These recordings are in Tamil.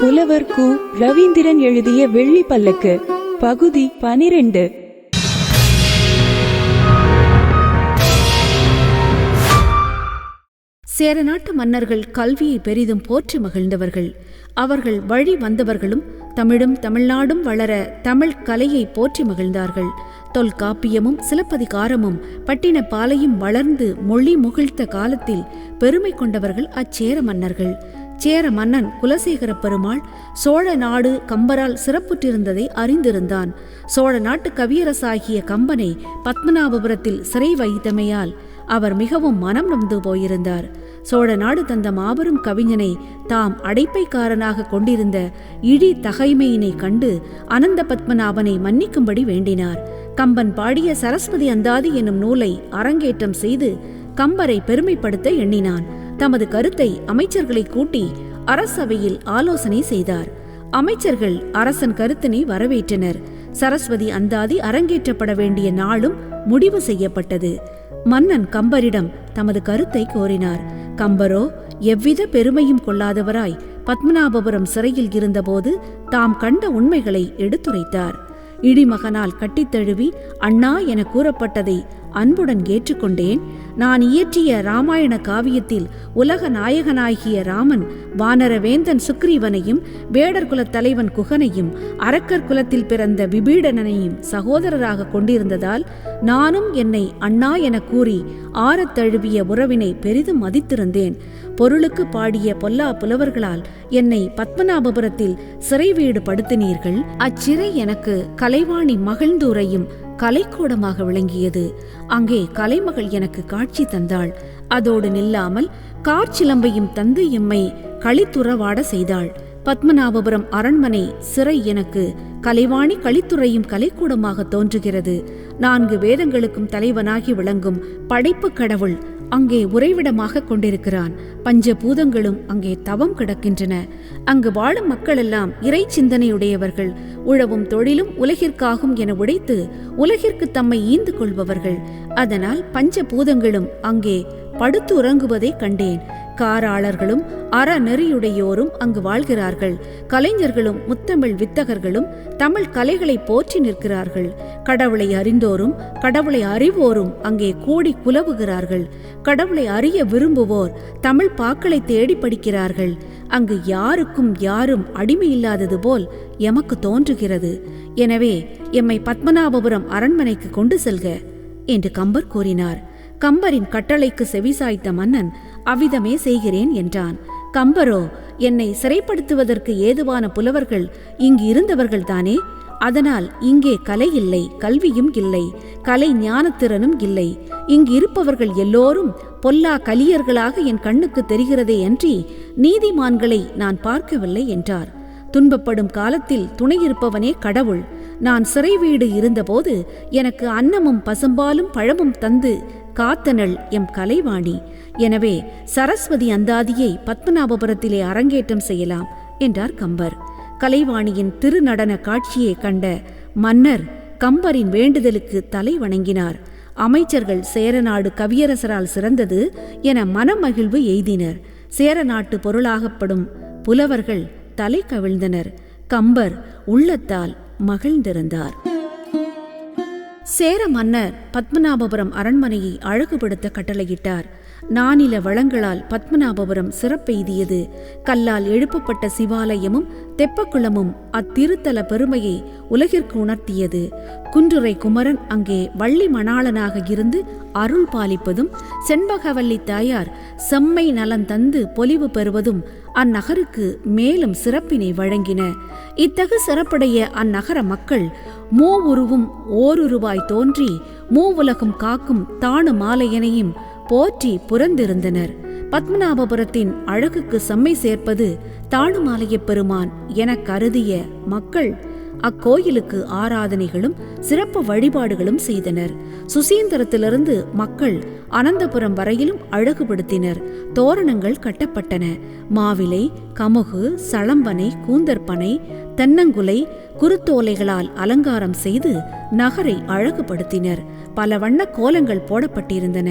புலவர் கு ரவீந்திரன் எழுதிய வெள்ளி பல்லக்கு பகுதி பனிரெண்டு. சேர நாட்டு மன்னர்கள் கல்வியை பெரிதும் போற்றி மகிழ்ந்தவர்கள். அவர்கள் வழி வந்தவர்களும் தமிழும் தமிழ்நாடும் வளர தமிழ் கலையை போற்றி மகிழ்ந்தார்கள். தொல்காப்பியமும் சிலப்பதிகாரமும் பட்டினப்பாலையும் வளர்ந்து மொழி முகிழ்த்த காலத்தில் பெருமை கொண்டவர்கள் அச்சேர மன்னர்கள். சேர மன்னன் குலசேகர பெருமாள் சோழ நாடு கம்பரால் சிறப்புற்றிருந்ததை அறிந்திருந்தான். சோழ நாட்டு கவியரசாகிய கம்பனை பத்மநாபபுரத்தில் சிறை வைத்தமையால் அவர் மிகவும் மனம் நொந்து போயிருந்தார். சோழ நாடு தந்த மாபெரும் கவிஞனை தாம் அடைப்பைக்காரனாக கொண்டிருந்த இழி தகைமையினை கண்டு அனந்த பத்மநாபனை மன்னிக்கும்படி வேண்டினார். கம்பன் பாடிய சரஸ்வதி அந்தாதி என்னும் நூலை அரங்கேற்றம் செய்து கம்பரை பெருமைப்படுத்த எண்ணினான். தமது கருத்தை அமைச்சர்களை கூட்டி அரசவையில் ஆலோசனை செய்தார். அமைச்சர்கள் அரசன் கருத்தினை வரவேற்றனர். சரஸ்வதி அந்தாதி அரங்கேற்றப்பட வேண்டிய நாளும் முடிவு செய்யப்பட்டது. மன்னன் கம்பரிடம் தமது கருத்தை கோரினார். கம்பரோ எவ்வித பெருமையும் கொள்ளாதவராய் பத்மநாபபுரம் சிறையில் இருந்தபோது தாம் கண்ட உண்மைகளை எடுத்துரைத்தார். இடிமகனால் கட்டித்தழுவி அண்ணா என கூறப்பட்டதை அன்புடன் ஏற்றுக்கொண்டேன். நான் இயற்றிய ராமாயண காவியத்தில் உலக நாயகனாகிய ராமன் வானரவேந்தன் சுக்ரீவனையும் வேடர் குலத் தலைவன் குகனையும் அரக்கர் குலத்தில் பிறந்த விபீடனனையும் சகோதரராக கொண்டிருந்ததால் நானும் என்னை அண்ணா என கூறி ஆறத் தழுவிய உறவினை பெரிதும் மதித்திருந்தேன். பொருளுக்கு பாடிய பொல்லா புலவர்களால் என்னை பத்மநாபபுரத்தில் சிறை வீடு படுத்தினீர்கள். அச்சிறை எனக்கு கலைவாணி மகிழ்ந்தூரையும் கலைக்கூடமாக விளங்கியது. அங்கே கலைமகள் எனக்கு காட்சி தந்தாள். அதோடு நில்லாமல் கார்ச்சிலம்பையும் தந்து எம்மை களித்துறவாட செய்தாள். பத்மநாபபுரம் அரண்மனை சிறை எனக்கு கலைவாணி களித்துறையும் கலைக்கூடமாக தோன்றுகிறது. நான்கு வேதங்களுக்கும் தலைவனாகி விளங்கும் படைப்பு கடவுள் அங்கே உறைவிடமாக கொண்டிருக்கிறான். பஞ்ச பூதங்களும் அங்கே தவம் கிடக்கின்றன. அங்கு வாழும் மக்களெல்லாம் இறை சிந்தனையுடையவர்கள். உழவும் தொழிலும் உலகிற்காகும் என உடைத்து உலகிற்கு தம்மை ஈந்து கொள்பவர்கள். அதனால் பஞ்ச பூதங்களும் அங்கே படுத்து உறங்குவதை கண்டேன். காராளர்களும் அறநெறியுடையோரும் அங்கு வாழ்கிறார்கள். கலைஞர்களும் முத்தமிழ் வித்தகர்களும் தமிழ் கலைகளை போற்றி நிற்கிறார்கள். கடவுளை அறிந்தோரும் கடவுளை அறிவோரும் அங்கே கூடி குலவுகிறார்கள். கடவுளை அறிய விரும்புவோர் தமிழ் பாக்களை தேடி படிக்கிறார்கள். அங்கு யாருக்கும் யாரும் அடிமையில்லாதது போல் எமக்கு தோன்றுகிறது. எனவே எம்மை பத்மநாபபுரம் அரண்மனைக்கு கொண்டு செல்க என்று கம்பர் கூறினார். கம்பரின் கட்டளைக்கு செவிசாய்த்த மன்னன் அவ்விதமே செய்கிறேன் என்றான். கம்பரோ என்னை சிறைப்படுத்துவதற்கு ஏதுவான புலவர்கள் இங்கு இருந்தவர்கள்தானே? அதனால் இங்கே கலை இல்லை கல்வியும் இல்லை கலை ஞானத்திறனும் இல்லை. இங்கு இருப்பவர்கள் எல்லோரும் பொல்லா கலியர்களாக என் கண்ணுக்கு தெரிகிறதே அன்றி நீதிமான்களை நான் பார்க்கவில்லை என்றார். துன்பப்படும் காலத்தில் துணையிருப்பவனே கடவுள். நான் சிறை வீடு இருந்தபோது எனக்கு அன்னமும் பசும்பாலும் பழமும் தந்து காத்தனள் எம் கலைவாணி. எனவே சரஸ்வதி அந்தாதியை பத்மநாபபுரத்திலே அரங்கேற்றம் செய்யலாம் என்றார் கம்பர். கலைவாணியின் திருநடன காட்சியை கண்ட மன்னர் கம்பரின் வேண்டுதலுக்கு தலை வணங்கினார். அமைச்சர்கள் சேரநாடு கவியரசரால் சிறந்தது என மனமகிழ்வு எய்தினர். சேரநாட்டு பொருளாகப்படும் புலவர்கள் தலை கவிழ்ந்தனர். கம்பர் உள்ளத்தால் மகிழ்ந்திருந்தார். சேர மன்னர் பத்மநாபபுரம் அரண்மனையை அழகுபடுத்த கட்டளையிட்டார். நானில வளங்களால் பத்மநாபபுரம் சிறப்பெய்தியது. கல்லால் எழுப்பப்பட்ட சிவாலயமும் தெப்பக்குளமும் அத்திருத்தல பெருமையை உலகிற்கு உணர்த்தியது. குன்றுரை குமரன் அங்கே வள்ளி மணாளனாக இருந்து அருள் பாலிப்பதும் செண்பகவல்லி தாயார் செம்மை நலன் தந்து பொலிவு பெறுவதும் அந்நகருக்கு மேலும் சிறப்பினை வழங்கின. இத்தகு சிறப்புடைய அந்நகர மக்கள் மூவுருவும் ஓருருவாய் தோன்றி மூவுலகம் காக்கும் தாணு மாலையனையும் போற்றி புறந்திருந்தனர் பத்மநாபபுரத்தின் அழகுக்கு செம்மை சேர்ப்பது தாணுமாலையப் பெருமான் என கருதிய மக்கள் அக்கோயிலுக்கு ஆராதனைகளும் சிறப்பு வழிபாடுகளும் செய்தனர். சுசீந்திரத்திலிருந்து மக்கள் அனந்தபுரம் வரையிலும் அழகுபடுத்தினர். தோரணங்கள் கட்டப்பட்டன. மாவிலை கமுகு சளம்பனை கூந்தற்பனை தென்னங்குலை குருத்தோலைகளால் அலங்காரம் செய்து நகரை அழகுபடுத்தினர். பல வண்ண கோலங்கள் போடப்பட்டிருந்தன.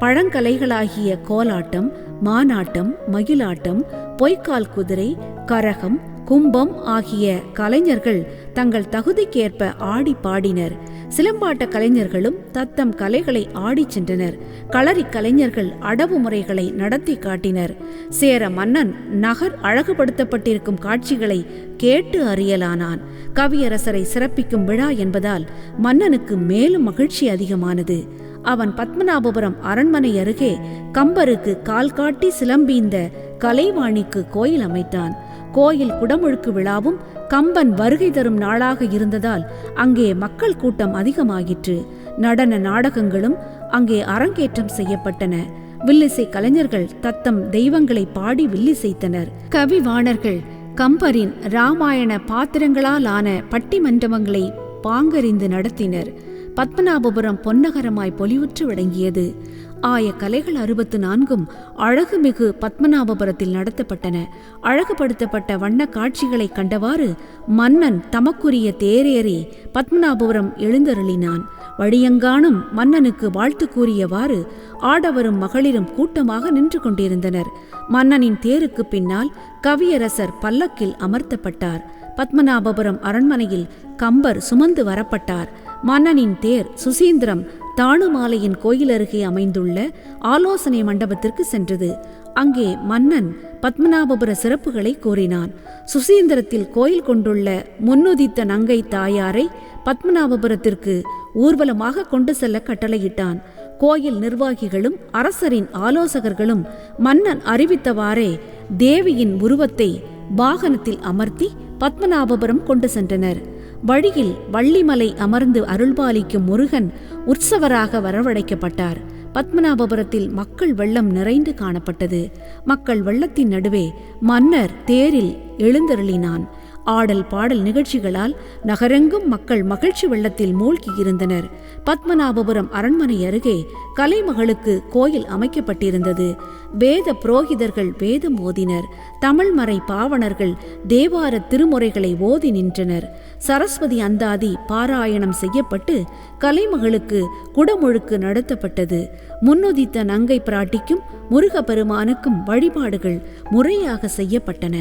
பழங்கலைகளாகிய கோலாட்டம் மானாட்டம் மயிலாட்டம் பொய்க்கால் குதிரை கரகம் கும்பம் ஆகிய கலைஞர்கள் தங்கள் தகுதிக்கேற்ப ஆடி பாடினர். சிலம்பாட்ட கலைஞர்களும் தத்தம் கலைகளை ஆடிச் சென்றனர். களரி கலைஞர்கள் அடவு முறைகளை நடத்தி காட்டினர். சேர மன்னன் நகர் அழகுபடுத்தப்பட்டிருக்கும் காட்சிகளை கேட்டு அறியலானான். கவியரசரை சிறப்பிக்கும் விழா என்பதால் மன்னனுக்கு மேலும் மகிழ்ச்சி அதிகமானது. அவன் பத்மநாபபுரம் அரண்மனை அருகே கம்பருக்கு கால் காட்டி சிலம்பீந்த கலைவாணிக்கு கோயில் அமைத்தான். கோயில் குடமுழுக்கு விழாவும் கம்பன் வருகை தரும் நாளாக இருந்ததால் அங்கே மக்கள் கூட்டம் அதிகமாகிற்று நடன நாடகங்களும் அங்கே அரங்கேற்றம் செய்யப்பட்டன. வில்லிசை கலைஞர்கள் தத்தம் தெய்வங்களை பாடி வில்லிசைத்தனர். கவிவாணர்கள் கம்பரின் ராமாயண பாத்திரங்களால் ஆன பட்டிமண்டபங்களை பாங்கறிந்து நடத்தினர். பத்மநாபபுரம் பொன்னகரமாய் பொலிவுற்று விளங்கியது. ஆய கலைகள் அறுபத்து நான்கும் அழகுமிகு பத்மநாபபுரத்தில் நடத்தப்பட்டன. அழகுபடுத்தப்பட்ட வண்ண காட்சிகளை கண்டவாறு மன்னன் தமக்குரிய தேரேறி பத்மநாபபுரம் எழுந்தருளினான். வழியங்கானும் மன்னனுக்கு வாழ்த்து கூறியவாறு ஆடவரும் மகளிரும் கூட்டமாக நின்று கொண்டிருந்தனர். மன்னனின் தேருக்கு பின்னால் கவியரசர் பல்லக்கில் அமர்த்தப்பட்டார். பத்மநாபபுரம் அரண்மனையில் கம்பர் சுமந்து வரப்பட்டார். மன்னனின் தேர் சுசீந்திரம் தாணுமாலையின் கோயில் அருகே அமைந்துள்ள ஆலோசனை மண்டபத்திற்கு சென்றது. அங்கே மன்னன் பத்மநாபபுர சிறப்புகளை கூறினான் சுசீந்திரத்தில் கோயில் கொண்டுள்ள முன்னுதித்த நங்கை தாயாரை பத்மநாபபுரத்திற்கு ஊர்வலமாக கொண்டு செல்ல கட்டளையிட்டான். கோயில் நிர்வாகிகளும் அரசரின் ஆலோசகர்களும் மன்னன் அறிவித்தவாறே தேவியின் உருவத்தை வாகனத்தில் அமர்த்தி பத்மநாபபுரம் கொண்டு சென்றனர். வழியில் வள்ளிமலை அமர்ந்து அருள்பாலிக்கும் முருகன் உற்சவராக வரவழைக்கப்பட்டார். பத்மநாபபுரத்தில் மக்கள் வெள்ளம் நிறைந்து காணப்பட்டது. மக்கள் வெள்ளத்தின் நடுவே மன்னர் தேரில் எழுந்தருளினான். ஆடல் பாடல் நிகழ்ச்சிகளால் நகரெங்கும் மக்கள் மகிழ்ச்சி வெள்ளத்தில் மூழ்கி இருந்தனர். பத்மநாபபுரம் அரண்மனை அருகே கலைமகளுக்கு கோயில் அமைக்கப்பட்டிருந்தது. வேத புரோகிதர்கள் வேதம் ஓதினர். தமிழ்மறை பாவணர்கள் தேவார திருமுறைகளை ஓதி நின்றனர். சரஸ்வதி அந்தாதி பாராயணம் செய்யப்பட்டு கலைமகளுக்கு குடமுழுக்கு நடத்தப்பட்டது. முன்னுதித்த நங்கை பிராட்டிக்கும் முருகப்பெருமானுக்கும் வழிபாடுகள் முறையாக செய்யப்பட்டன.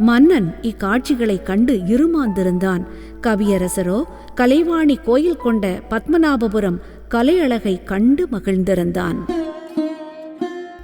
மன்னன் இக்காட்சிகளைக் கண்டு இருமாந்திருந்தான். கவியரசரோ கலைவாணி கோயில் கொண்ட பத்மநாபபுரம் கலையழகை கண்டு மகிழ்ந்திருந்தான்.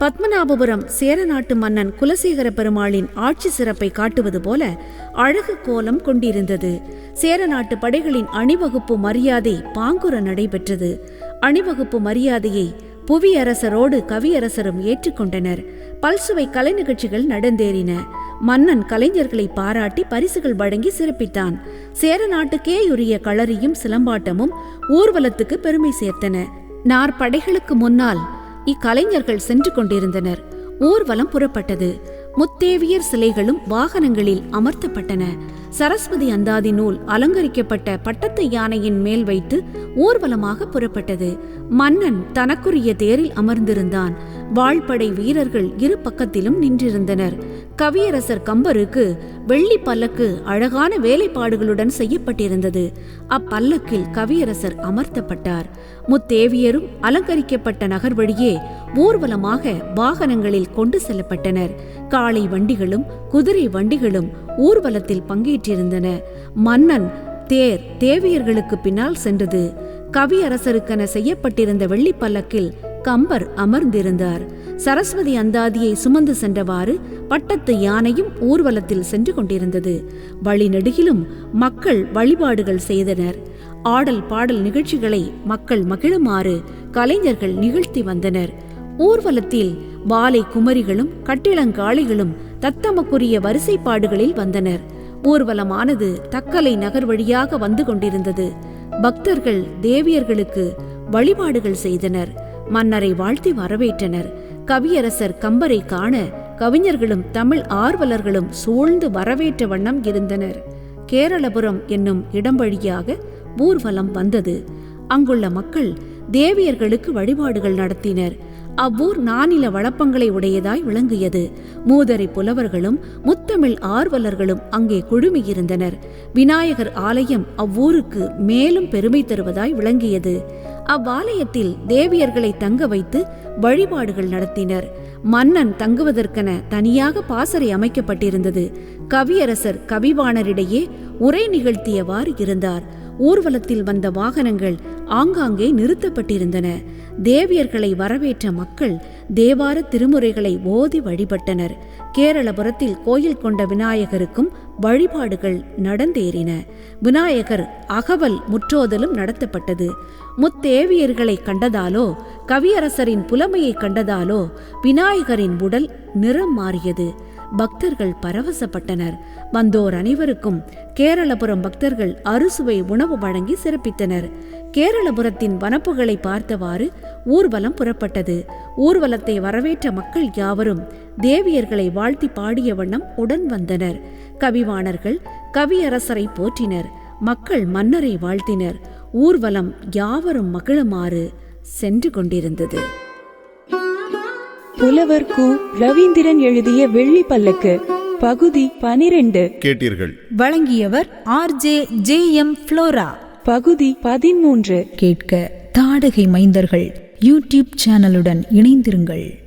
பத்மநாபபுரம் சேர நாட்டு மன்னன் குலசேகர பெருமாளின் ஆட்சி சிறப்பை காட்டுவது போல அழகு கோலம் கொண்டிருந்தது. சேர நாட்டு படைகளின் அணிவகுப்பு மரியாதை பாங்குர நடைபெற்றது. அணிவகுப்பு மரியாதையை புவியரசரோடு கவியரசரும் ஏற்றுக்கொண்டனர். பல்சுவை கலை நிகழ்ச்சிகள் நடந்தேறின. மன்னன் கலைஞர்களை பாராட்டி பரிசுகள் வழங்கி சிறப்பித்தான். சேர நாட்டுக்கே உரிய களரியும் சிலம்பாட்டமும் ஊர்வலத்துக்கு பெருமை சேர்த்தன. நாற்படைகளுக்கு முன்னால் இக்கலைஞர்கள் சென்று கொண்டிருந்தனர். ஊர்வலம் புறப்பட்டது. முத்தேவியர் சிலைகளும் வாகனங்களில் அமர்த்தப்பட்டன. சரஸ்வதி அந்தாதி நூல் அலங்கரிக்கப்பட்ட பட்டத்து யானையின் மேல் வைத்து ஊர்வலமாக புறப்பட்டது. மன்னன் தனக்குரிய தேரில் அமர்ந்திருந்தான். வாழ்படை வீரர்கள் இரு பக்கத்திலும் நின்றிருந்தனர். கவியரசர் கம்பருக்கு வெள்ளி பல்லக்கு அழகான வேலைப்பாடுகளுடன் செய்யப்பட்டிருந்தது. அப்பல்லக்கில் கவியரசர் அமர்த்தப்பட்டார். முத்தேவியரும் அலங்கரிக்கப்பட்ட நகர் வழியே ஊர்வலமாக வாகனங்களில் கொண்டு செல்லப்பட்டனர். காளை வண்டிகளும் குதிரை வண்டிகளும் ஊர்வலத்தில் பங்கேற்றிருந்தன. மன்னன் தேர் தேவியர்களுக்கு பின்னால் சென்றது. கவியரசருக்கென செய்யப்பட்டிருந்த வெள்ளிப்பல்லக்கில் கம்பர் அமர்ந்திருந்தார். சரஸ்வதி அந்தாதியை சுமந்து சென்றவாறு பட்டத்து யானையும் ஊர்வலத்தில் சென்று கொண்டிருந்தது. வழிநெடுகிலும் மக்கள் வழிபாடுகள் செய்தனர். ஆடல் பாடல் நிகழ்ச்சிகளை மக்கள் மகிழுமாறு கலைஞர்கள் நிகழ்த்தி வந்தனர். ஊர்வலத்தில் வாலை குமரிகளும் கட்டிளங்காளிகளும் தத்தமக்குரிய வரிசைப்பாடுகளில் வந்தனர். ஊர்வலமானது தக்கலை நகர் வழியாக வந்து கொண்டிருந்தது. பக்தர்கள் தேவியர்களுக்கு வழிபாடுகள் செய்தனர். மன்னரை வாழ்த்தி வரவேற்றனர். கவியரசர் கம்பரை காண கவிஞர்களும் தமிழ் ஆர்வலர்களும் சூழ்ந்து வரவேற்ற வண்ணம் இருந்தனர். கேரளபுரம் என்னும் இடம் வழியாக ஊர்வலம் வந்தது. அங்குள்ள மக்கள் தேவியர்களுக்கு வழிபாடுகள் நடத்தினர். அவ்வூர் நானில வளப்பங்களை உடையதாய் விளங்கியது. மூதரை புலவர்களும் முத்தமிழ் ஆர்வலர்களும் அங்கே குழுமியிருந்தனர். விநாயகர் ஆலயம் அவ்வூருக்கு மேலும் பெருமை தருவதாய் விளங்கியது. அவ்வாலயத்தில் தேவியர்களை தங்க வைத்து வழிபாடுகள் நடத்தினர். மன்னன் தங்குவதற்கென தனியாக பாசறை அமைக்கப்பட்டிருந்தது. கவியரசர் கவிவாணரிடையே உரை நிகழ்த்தியவாறு இருந்தார். ஊர்வலத்தில் வந்த வாகனங்கள் ஆங்காங்கே நிறுத்தப்பட்டிருந்தன. தேவியர்களை வரவேற்ற மக்கள் தேவார திருமுறைகளை ஓதி வழிபட்டனர். கேரளபுரத்தில் கோயில் கொண்ட விநாயகருக்கும் வழிபாடுகள் நடந்தேறின. விநாயகர் அகவல் முற்றோதலும் நடத்தப்பட்டது. முத்தேவியர்களை கண்டதாலோ கவியரசரின் புலமையை கண்டதாலோ விநாயகரின் உடல் நிறம் மாறியது. பக்தர்கள் பரவசப்பட்டனர். வந்தோர் அனைவருக்கும் கேரளபுரம் பக்தர்கள் அறுசுவை உணவு வழங்கி சிறப்பித்தனர். கேரளபுரத்தின் வனப்புகளை பார்த்தவாறு ஊர்வலம் புறப்பட்டது. ஊர்வலத்தை வரவேற்ற மக்கள் யாவரும் தேவியர்களை வாழ்த்தி பாடிய வண்ணம் உடன் வந்தனர். கவிவாணர்கள் கவியரசரை போற்றினர். மக்கள் மன்னரை வாழ்த்தினர். ஊர்வலம் யாவரும் மகிழுமாறு சென்று கொண்டிருந்தது. புலவர் கு ரவீந்திரன் எழுதிய வெள்ளி பல்லக்கு பகுதி பனிரெண்டு. கேட்டீர்கள். வழங்கியவர் ஆர்ஜே ஜே எம் ஃப்ளோரா. பகுதி பதிமூன்று. கேட்க தாடகை மைந்தர்கள். யூடியூப் சேனலுடன் இணைந்திருங்கள்.